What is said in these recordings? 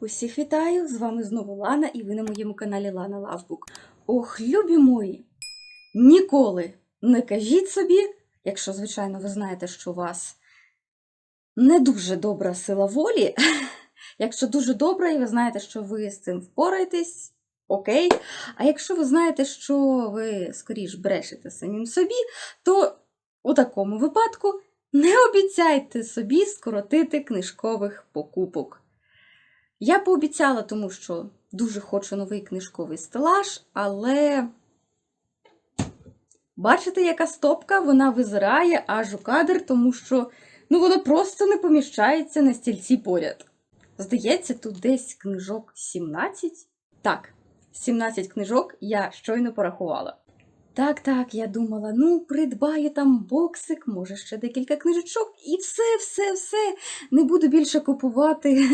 Усіх вітаю! З вами знову Лана, і ви на моєму каналі Лана Лавбук. Ох, любі мої! Ніколи не кажіть собі, якщо, звичайно, ви знаєте, що у вас не дуже добра сила волі. Якщо дуже добра, і ви знаєте, що ви з цим впораєтесь, окей. А якщо ви знаєте, що ви скоріш брешете самим собі, то у такому випадку не обіцяйте собі скоротити книжкових покупок. Я пообіцяла, тому що дуже хочу новий книжковий стелаж, але бачите, яка стопка, вона визирає аж у кадр, тому що ну, воно просто не поміщається на стільці поряд. Здається, тут десь книжок 17. Так, 17 книжок я щойно порахувала. Так, так, я думала, ну, придбаю там боксик, може ще декілька книжечок, і все, все, все. Не буду більше купувати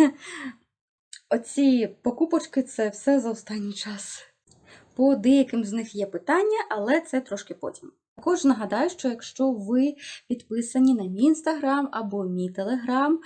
оці покупочки це все за останній час. По деяким з них є питання, але це трошки потім. Також нагадаю, що якщо ви підписані на мій інстаграм або мій телеграм,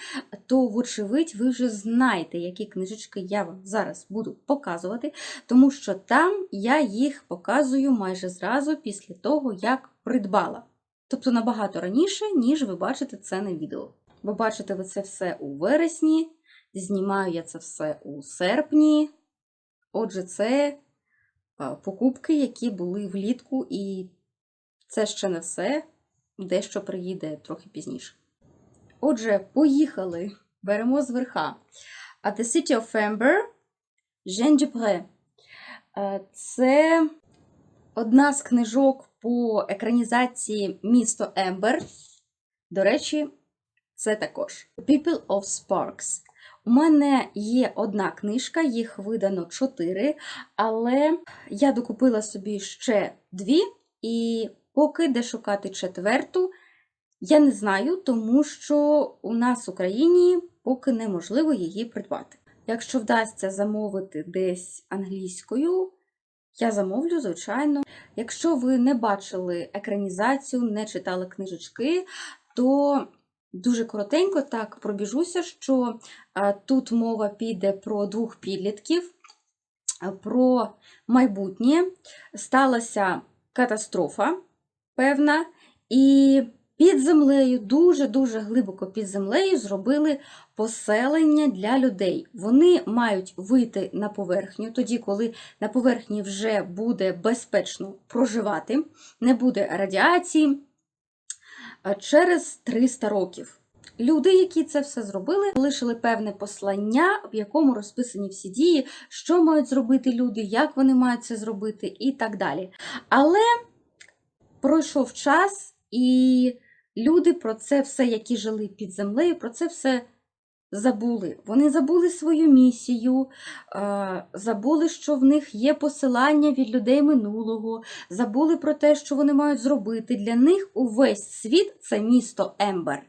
то, вочевидь, ви вже знаєте, які книжечки я вам зараз буду показувати, тому що там я їх показую майже зразу після того, як придбала. Тобто набагато раніше, ніж ви бачите це на відео. Ви бачите ви це все у вересні, Знімаю я це все у серпні. Отже, це покупки, які були влітку, і це ще не все. Дещо приїде трохи пізніше. Отже, поїхали. Беремо з верха. A The City of Amber, Jean Dupré. Це одна з книжок по екранізації Місто Ембер. До речі, це також People of Sparks. У мене є одна книжка, їх видано чотири, але я докупила собі ще дві, і поки де шукати четверту, я не знаю, тому що у нас в Україні поки неможливо її придбати. Якщо вдасться замовити десь англійською, я замовлю, звичайно. Якщо ви не бачили екранізацію, не читали книжечки, то Дуже коротенько так пробіжуся, що а, тут мова піде про двох підлітків, про майбутнє. Сталася катастрофа певна, і під землею, дуже-дуже глибоко під землею, зробили поселення для людей. Вони мають вийти на поверхню, тоді, коли на поверхні вже буде безпечно проживати, не буде радіації через 300 років. Люди, які це все зробили, залишили певне послання, в якому розписані всі дії, що мають зробити люди, як вони мають це зробити, і так далі. Але пройшов час, і люди про це все, які жили під землею, про це все забули. Вони забули свою місію, забули, що в них є посилання від людей минулого, забули про те, що вони мають зробити. Для них увесь світ це місто Ембер.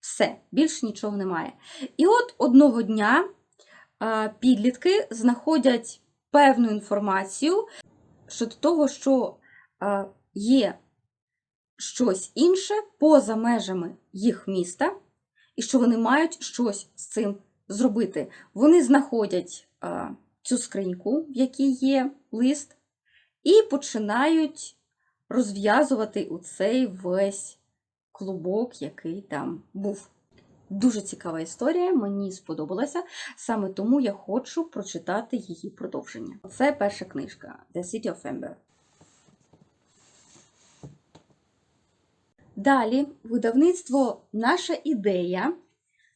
Все, більше нічого немає. І от одного дня підлітки знаходять певну інформацію щодо того, що є щось інше поза межами їх міста і що вони мають щось з цим зробити. Вони знаходять а, цю скриньку, в якій є лист, і починають розв'язувати у цей весь клубок, який там був. Дуже цікава історія, мені сподобалася, саме тому я хочу прочитати її продовження. Це перша книжка The City of Ember. Далі видавництво Наша ідея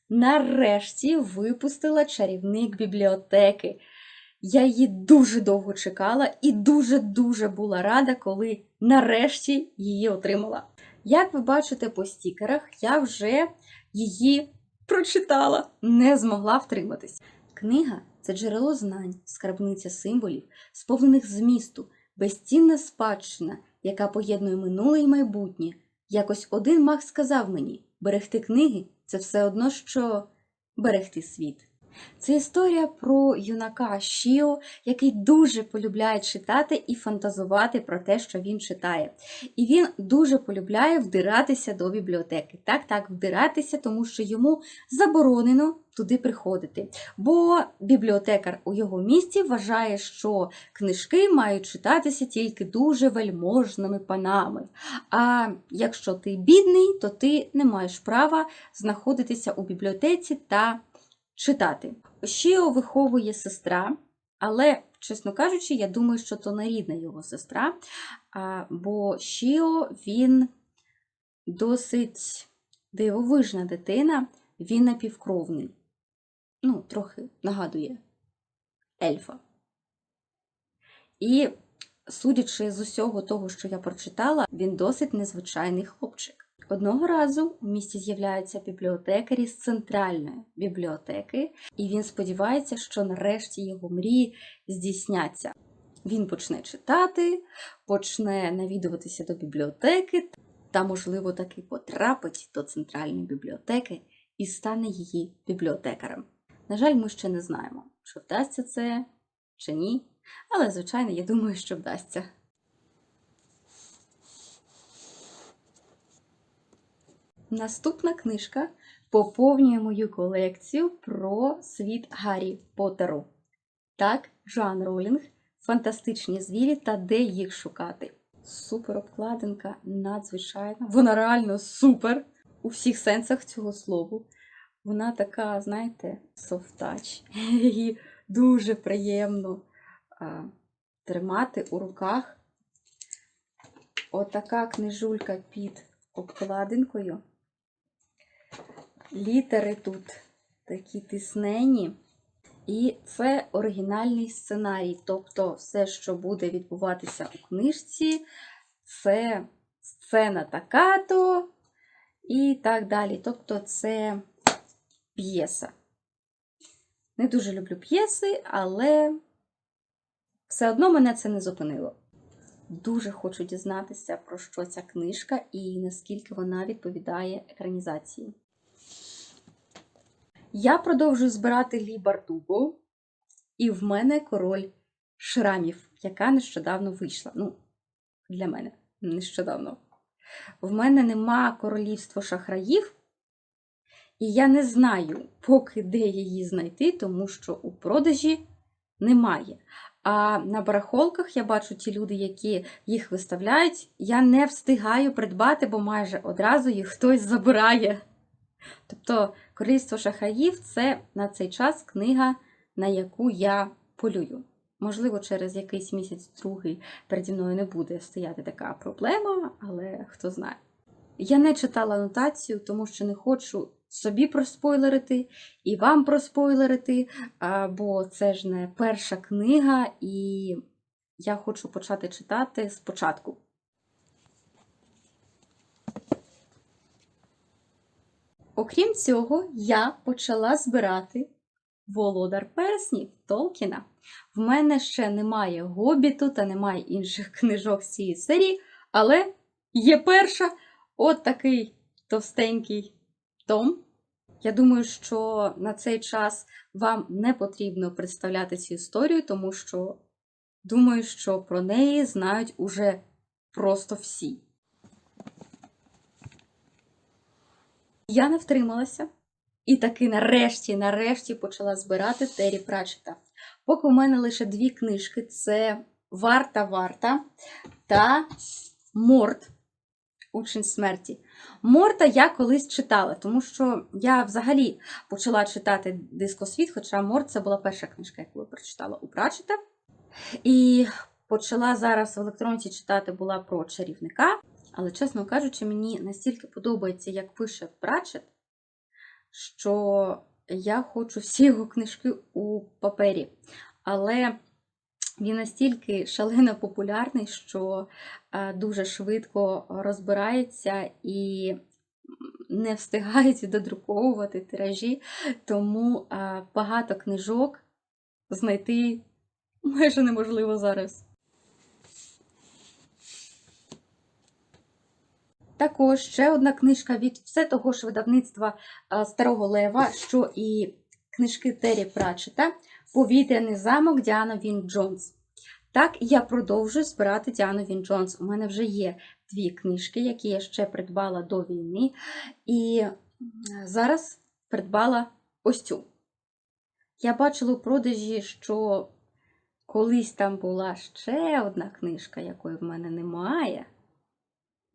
нарешті випустила чарівник бібліотеки. Я її дуже довго чекала і дуже-дуже була рада, коли нарешті її отримала. Як ви бачите по стікерах, я вже її прочитала, не змогла втриматись. Книга це джерело знань, скарбниця символів, сповнених змісту, безцінна спадщина, яка поєднує минуле і майбутнє. Якось один маг сказав мені: берегти книги це все одно, що берегти світ. Це історія про юнака Шіо, який дуже полюбляє читати і фантазувати про те, що він читає. І він дуже полюбляє вдиратися до бібліотеки. Так, так, вдиратися, тому що йому заборонено туди приходити. Бо бібліотекар у його місті вважає, що книжки мають читатися тільки дуже вельможними панами. А якщо ти бідний, то ти не маєш права знаходитися у бібліотеці та читати. Шіо виховує сестра, але, чесно кажучи, я думаю, що то не рідна його сестра. Бо Шіо він досить дивовижна дитина, він напівкровний. Ну, трохи нагадує ельфа. І, судячи з усього того, що я прочитала, він досить незвичайний хлопчик. Одного разу у місті з'являються бібліотекарі з центральної бібліотеки, і він сподівається, що нарешті його мрії здійсняться. Він почне читати, почне навідуватися до бібліотеки та, можливо, таки потрапить до центральної бібліотеки і стане її бібліотекарем. На жаль, ми ще не знаємо, чи вдасться це чи ні, але, звичайно, я думаю, що вдасться. Наступна книжка поповнює мою колекцію про світ Гаррі Поттеру. Так, Жан Ролінг, фантастичні звірі та де їх шукати. Супер обкладинка, надзвичайна. Вона реально супер у всіх сенсах цього слова. Вона така, знаєте, софтач. Її дуже приємно а, тримати у руках. Отака книжулька під обкладинкою. Літери тут такі тиснені. І це оригінальний сценарій. Тобто, все, що буде відбуватися у книжці, це сцена така-то і так далі. Тобто, це п'єса. Не дуже люблю п'єси, але все одно мене це не зупинило. Дуже хочу дізнатися, про що ця книжка і наскільки вона відповідає екранізації. Я продовжую збирати Лі Бартубо, і в мене король шрамів, яка нещодавно вийшла. Ну, для мене нещодавно. В мене нема королівства шахраїв, і я не знаю, поки де її знайти, тому що у продажі немає. А на барахолках я бачу ті люди, які їх виставляють, я не встигаю придбати, бо майже одразу їх хтось забирає. Тобто, Королівство шахраїв це на цей час книга, на яку я полюю. Можливо, через якийсь місяць другий переді мною не буде стояти така проблема, але хто знає. Я не читала анотацію, тому що не хочу собі проспойлерити і вам проспойлерити, бо це ж не перша книга, і я хочу почати читати спочатку. Окрім цього, я почала збирати Володар Перснів Толкіна. В мене ще немає гобіту та немає інших книжок з цієї серії, але є перша от такий товстенький том. Я думаю, що на цей час вам не потрібно представляти цю історію, тому що думаю, що про неї знають уже просто всі. Я не втрималася і таки нарешті, нарешті почала збирати Террі Пратчета. Поки у мене лише дві книжки: це Варта Варта та Морт. Учень смерті. Морта я колись читала, тому що я взагалі почала читати Дискосвіт, хоча Морт це була перша книжка, яку я прочитала у Пратчета. І почала зараз в електронці читати була про чарівника. Але, чесно кажучи, мені настільки подобається, як пише Пратчет, що я хочу всі його книжки у папері. Але він настільки шалено популярний, що дуже швидко розбирається і не встигають додруковувати тиражі, тому багато книжок знайти майже неможливо зараз. Також ще одна книжка від все того ж видавництва Старого Лева, що і книжки Террі Пратчета Повітряний замок Діана Він Джонс. Так, я продовжую збирати Діану Він Джонс. У мене вже є дві книжки, які я ще придбала до війни. І зараз придбала ось цю. Я бачила у продажі, що колись там була ще одна книжка, якої в мене немає.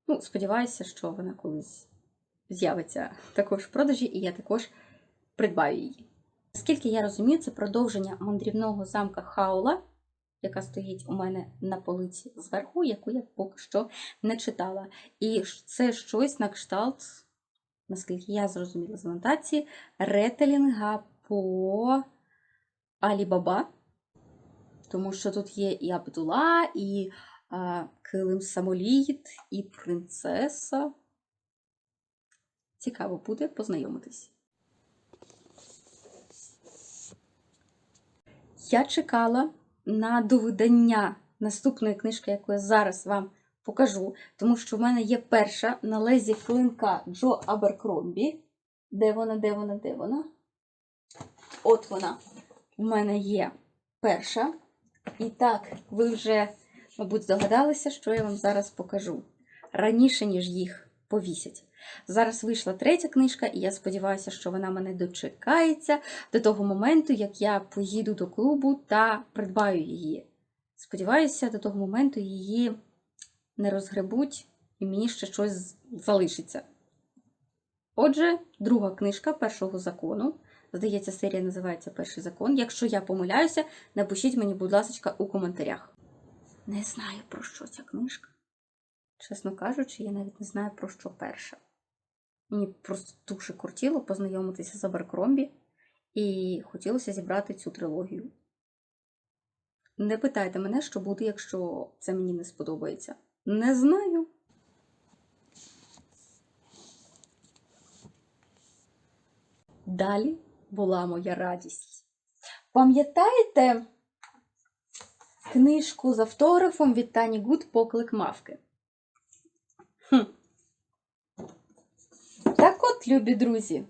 Ну, сподіваюся, що вона колись з'явиться також в продажі, і я також придбаю її. Наскільки я розумію, це продовження мандрівного замка Хаула, яка стоїть у мене на полиці зверху, яку я поки що не читала. І це щось на кшталт, наскільки я зрозуміла з анотації, ретелінга по Алі-Баба. Тому що тут є і Абдула, і Килим Самоліт, і принцеса. Цікаво буде познайомитись. Я чекала на довидання наступної книжки, яку я зараз вам покажу, тому що в мене є перша на лезі клинка Джо Аберкромбі. Де вона, де вона, де вона? От вона. У мене є перша. І так, ви вже, мабуть, здогадалися, що я вам зараз покажу. Раніше, ніж їх повісять. Зараз вийшла третя книжка, і я сподіваюся, що вона мене дочекається до того моменту, як я поїду до клубу та придбаю її. Сподіваюся, до того моменту її не розгребуть і мені ще щось залишиться. Отже, друга книжка першого закону. Здається, серія називається Перший закон. Якщо я помиляюся, напишіть мені, будь ласка, у коментарях. Не знаю, про що ця книжка. Чесно кажучи, я навіть не знаю, про що перша. Мені просто дуже кортіло познайомитися з Аберкромбі і хотілося зібрати цю трилогію. Не питайте мене, що буде, якщо це мені не сподобається. Не знаю. Далі була моя радість. Пам'ятаєте книжку з автографом від Тані Гуд Поклик мавки? Хм. Так от, любі друзі,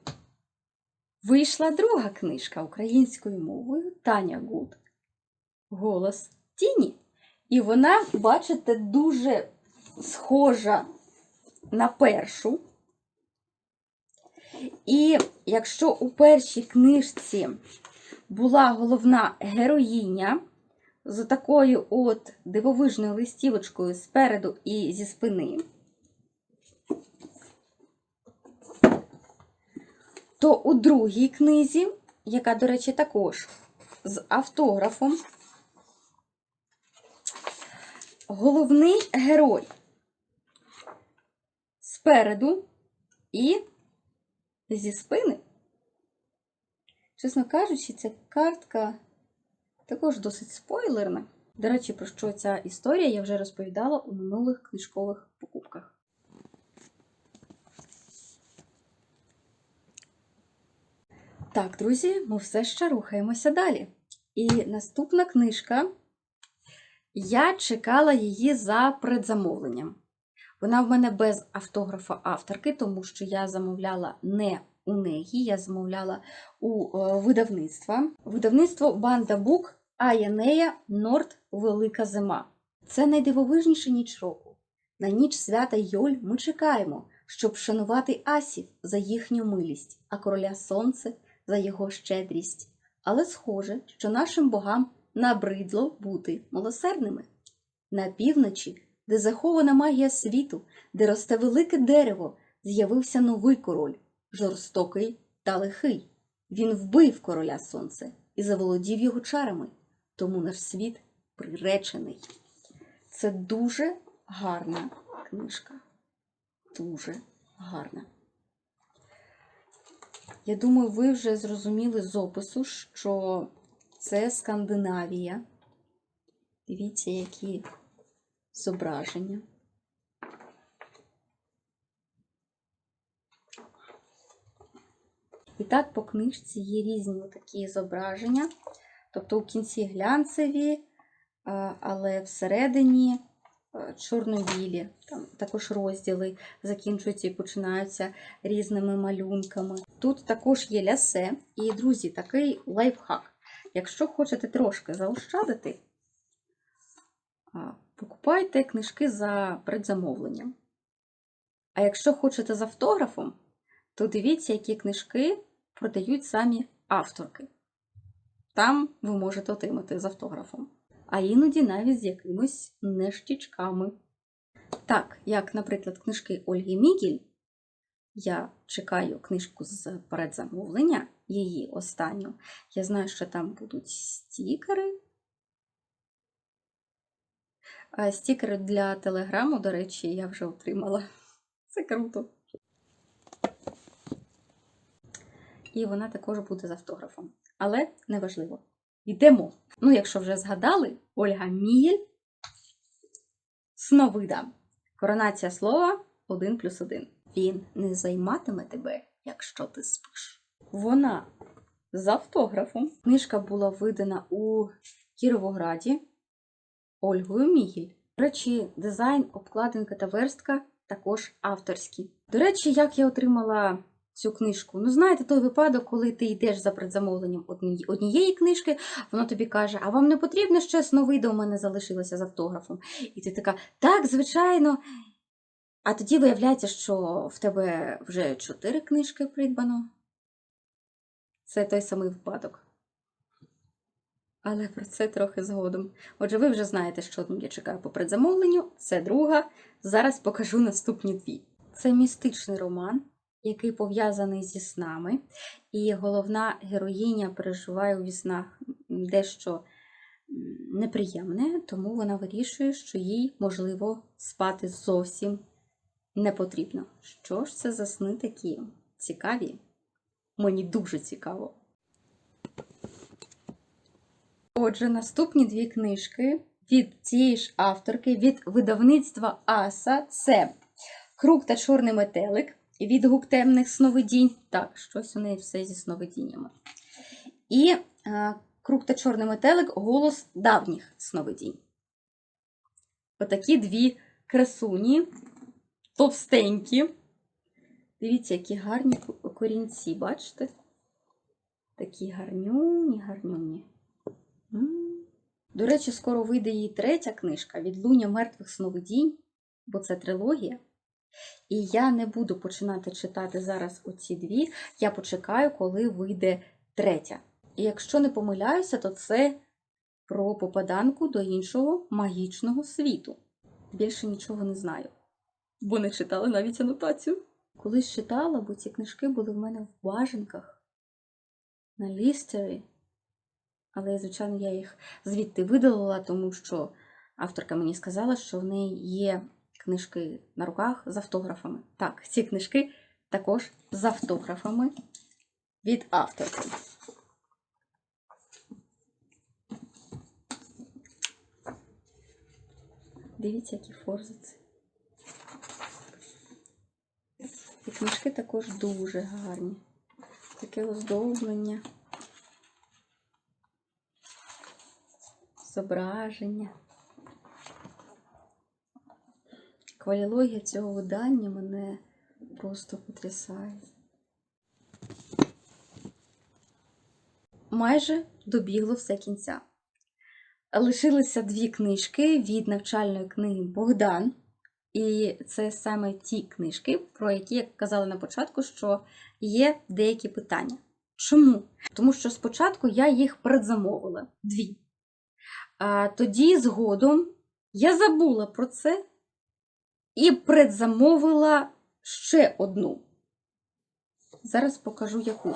вийшла друга книжка українською мовою Таня Гуд. Голос Тіні. І вона, бачите, дуже схожа на першу. І якщо у першій книжці була головна героїня з такою от дивовижною листівочкою спереду і зі спини, то у другій книзі, яка, до речі, також з автографом, головний герой спереду і зі спини. Чесно кажучи, ця картка також досить спойлерна. До речі, про що ця історія я вже розповідала у минулих книжкових покупках. Так, друзі, ми все ще рухаємося далі. І наступна книжка. Я чекала її за предзамовленням. Вона в мене без автографа авторки, тому що я замовляла не у неї, я замовляла у е, видавництва. Видавництво Банда Бук Аянея Норд Велика Зима. Це найдивовижніша ніч року. На ніч свята Йоль ми чекаємо, щоб вшанувати асів за їхню милість, а короля сонце за його щедрість. Але схоже, що нашим богам набридло бути милосердними. На півночі де захована магія світу, де росте велике дерево, з'явився новий король, жорстокий та лихий. Він вбив короля сонце і заволодів його чарами, тому наш світ приречений. Це дуже гарна книжка. Дуже гарна. Я думаю, ви вже зрозуміли з опису, що це Скандинавія. Дивіться, які зображення. І так, по книжці є різні такі зображення. Тобто у кінці глянцеві, але всередині чорно-білі. Там також розділи закінчуються і починаються різними малюнками. тут також є лясе. І, друзі, такий лайфхак. Якщо хочете трошки заощадити, покупайте книжки за предзамовленням. А якщо хочете з автографом, то дивіться, які книжки продають самі авторки. Там ви можете отримати з автографом. А іноді навіть з якимись нештічками. Так, як, наприклад, книжки Ольги Мігіль, я чекаю книжку з передзамовлення, її останню. Я знаю, що там будуть стікери. А стікери для телеграму, до речі, я вже отримала. Це круто. І вона також буде з автографом. Але неважливо. Йдемо. Ну, якщо вже згадали, Ольга Мігель Сновида. Коронація слова 1 плюс 1. Він не займатиме тебе, якщо ти спиш. Вона з автографом. Книжка була видана у Кіровограді Ольгою Мігіль. До речі, дизайн, обкладинка та верстка також авторські. До речі, як я отримала цю книжку? Ну, знаєте, той випадок, коли ти йдеш за предзамовленням однієї книжки, воно тобі каже: А вам не потрібно ще сновида у мене залишилося з автографом? І ти така, так, звичайно. А тоді виявляється, що в тебе вже чотири книжки придбано. Це той самий випадок. Але про це трохи згодом. Отже, ви вже знаєте, що я чекаю по предзамовленню, це друга. Зараз покажу наступні дві. Це містичний роман, який пов'язаний зі снами. І головна героїня переживає у віснах дещо неприємне, тому вона вирішує, що їй можливо спати зовсім не потрібно. Що ж це за сни такі цікаві? Мені дуже цікаво. Отже, наступні дві книжки від цієї ж авторки, від видавництва Аса це Круг та Чорний метелик, відгук темних сновидінь. Так, щось у неї все зі сновидіннями. І е, Круг та Чорний метелик голос давніх сновидінь. Отакі дві красуні, товстенькі. Дивіться, які гарні корінці, бачите? Такі гарнюні, гарнюні. До речі, скоро вийде її третя книжка Відлуння мертвих сновидінь, бо це трилогія. І я не буду починати читати зараз оці дві. Я почекаю, коли вийде третя. І якщо не помиляюся, то це про попаданку до іншого магічного світу. Більше нічого не знаю, бо не читала навіть анотацію. Колись читала, бо ці книжки були в мене в бажанках на лістері. Але, звичайно, я їх звідти видалила, тому що авторка мені сказала, що в неї є книжки на руках з автографами. Так, ці книжки також з автографами від авторки. Дивіться, які форзиці. І книжки також дуже гарні. Таке оздоблення. зображення. Кваліологія цього видання мене просто потрясає. Майже добігло все кінця. Лишилися дві книжки від навчальної книги Богдан. І це саме ті книжки, про які я казала на початку, що є деякі питання. Чому? Тому що спочатку я їх предзамовила дві. А тоді згодом я забула про це і предзамовила ще одну. Зараз покажу яку.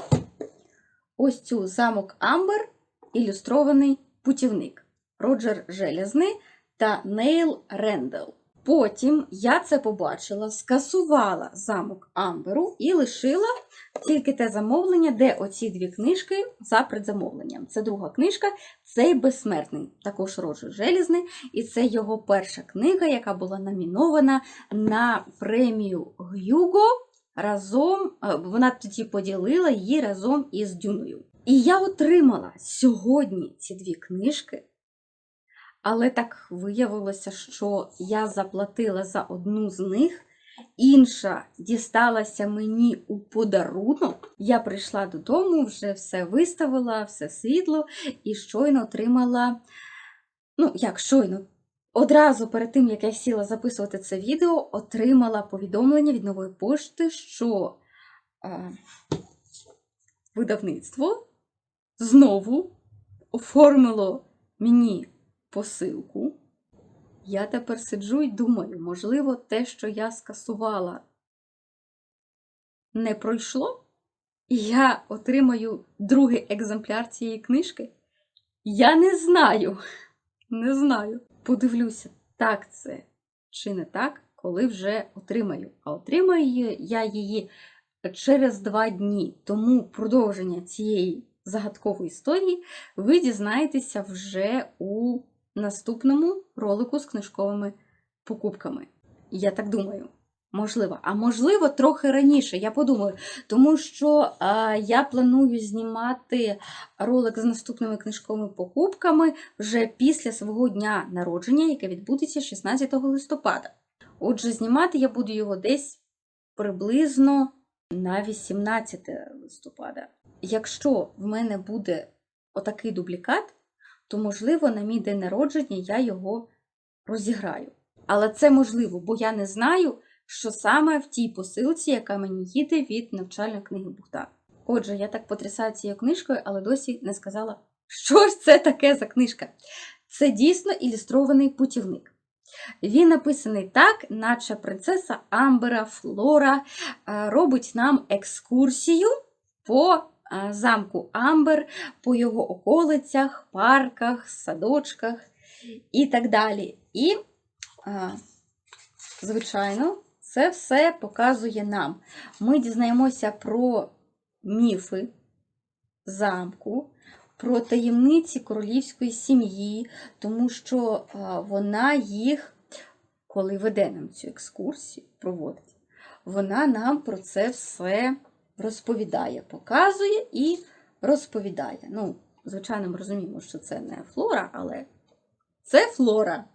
Ось цю замок Амбер, ілюстрований путівник Роджер Желязний та Нейл Рендел. Потім я це побачила, скасувала замок Амберу і лишила тільки те замовлення, де оці дві книжки за предзамовленням. Це друга книжка, цей безсмертний, також Роджер Желізний, і це його перша книга, яка була номінована на премію Гюго. Разом е, вона тоді поділила її разом із Дюною. І я отримала сьогодні ці дві книжки. Але так виявилося, що я заплатила за одну з них інша дісталася мені у подарунок. Я прийшла додому, вже все виставила, все світло і щойно отримала. Ну, як щойно, одразу перед тим, як я сіла записувати це відео, отримала повідомлення від нової пошти, що е, видавництво знову оформило мені посилку. Я тепер сиджу і думаю, можливо, те, що я скасувала, не пройшло, і я отримаю другий екземпляр цієї книжки. Я не знаю. Не знаю. Подивлюся, так це чи не так, коли вже отримаю. А отримаю я її через два дні. Тому продовження цієї загадкової історії ви дізнаєтеся вже у наступному ролику з книжковими покупками. Я так думаю. Можливо, а можливо, трохи раніше. Я подумаю, тому що а, я планую знімати ролик з наступними книжковими покупками вже після свого дня народження, яке відбудеться 16 листопада. Отже, знімати я буду його десь приблизно на 18 листопада. Якщо в мене буде отакий дублікат, то, можливо, на мій день народження я його розіграю. Але це можливо, бо я не знаю, що саме в тій посилці, яка мені їде від навчальної книги Бухта. Отже, я так потрясаю цією книжкою, але досі не сказала, що ж це таке за книжка. Це дійсно ілюстрований путівник. Він написаний так, наче принцеса Амбера Флора е, робить нам екскурсію по замку Амбер, по його околицях, парках, садочках і так далі. І, е, звичайно, це все показує нам. Ми дізнаємося про міфи замку, про таємниці королівської сім'ї, тому що вона їх, коли веде нам цю екскурсію, проводить, вона нам про це все розповідає, показує і розповідає. Ну, звичайно, ми розуміємо, що це не флора, але це флора.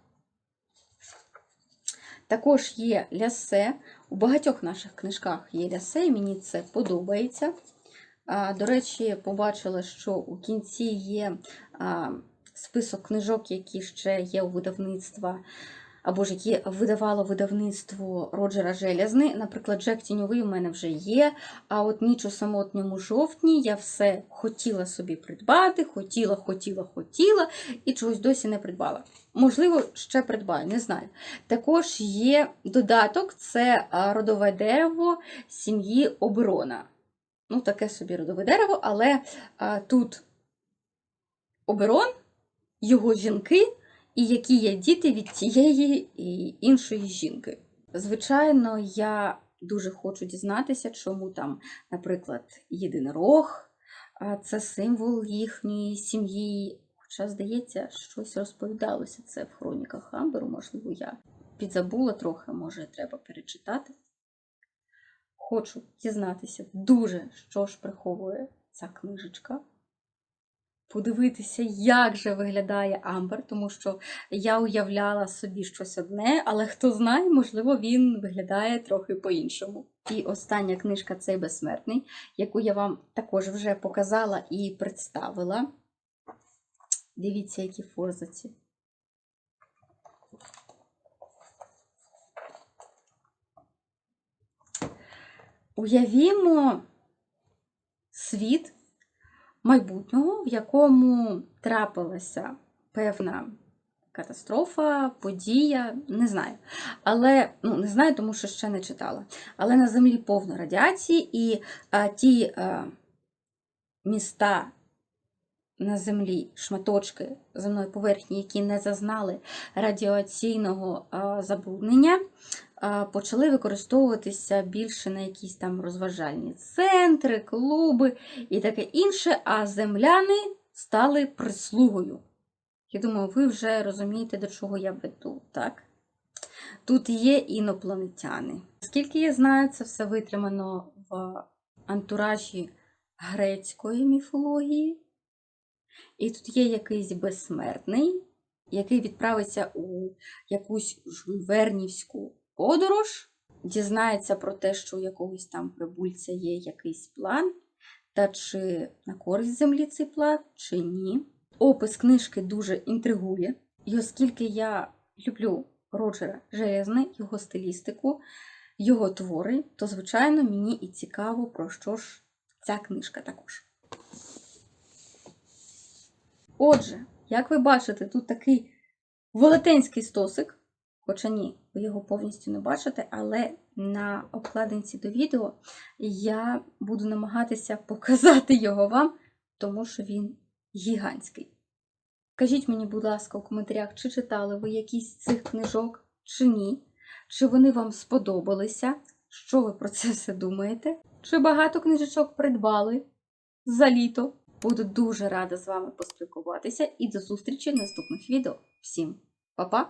Також є лясе. У багатьох наших книжках є лясе, і мені це подобається. До речі, побачила, що у кінці є список книжок, які ще є у видавництва, або ж які видавало видавництво Роджера Желязни. Наприклад, Джек Тіньовий у мене вже є. А от ніч у самотньому жовтні я все хотіла собі придбати, хотіла, хотіла, хотіла, і чогось досі не придбала. Можливо, ще придбаю, не знаю. Також є додаток це родове дерево сім'ї Оберона. Ну, таке собі родове дерево, але а, тут Оберон, його жінки, і які є діти від тієї і іншої жінки. Звичайно, я дуже хочу дізнатися, чому там, наприклад, єдинорог це символ їхньої сім'ї. Хоча, здається, щось розповідалося це в хроніках Амберу, можливо, я підзабула трохи, може, треба перечитати. Хочу дізнатися дуже, що ж приховує ця книжечка. Подивитися, як же виглядає Амбер, тому що я уявляла собі щось одне, але хто знає, можливо, він виглядає трохи по-іншому. І остання книжка цей безсмертний, яку я вам також вже показала і представила. Дивіться, які форзаці. Уявімо світ майбутнього, в якому трапилася певна катастрофа, подія, не знаю. Але ну, не знаю, тому що ще не читала. Але на землі повно радіації, і а, ті а, міста на землі шматочки земної поверхні, які не зазнали радіаційного забруднення, почали використовуватися більше на якісь там розважальні центри, клуби і таке інше, а земляни стали прислугою. Я думаю, ви вже розумієте, до чого я веду, так? Тут є інопланетяни. Скільки я знаю, це все витримано в антуражі грецької міфології. І тут є якийсь безсмертний, який відправиться у якусь жульвернівську подорож дізнається про те, що у якогось там прибульця є якийсь план, та чи на користь землі цей план, чи ні. Опис книжки дуже інтригує, і оскільки я люблю Роджера Железне, його стилістику, його твори, то, звичайно, мені і цікаво, про що ж ця книжка також. Отже, як ви бачите, тут такий велетенський стосик, хоча ні, ви його повністю не бачите, але на обкладинці до відео я буду намагатися показати його вам, тому що він гігантський. Кажіть мені, будь ласка, у коментарях, чи читали ви якісь з цих книжок, чи ні, чи вони вам сподобалися, що ви про це все думаєте, чи багато книжечок придбали за літо. Буду дуже рада з вами поспілкуватися і до зустрічі в наступних відео. Всім па-па!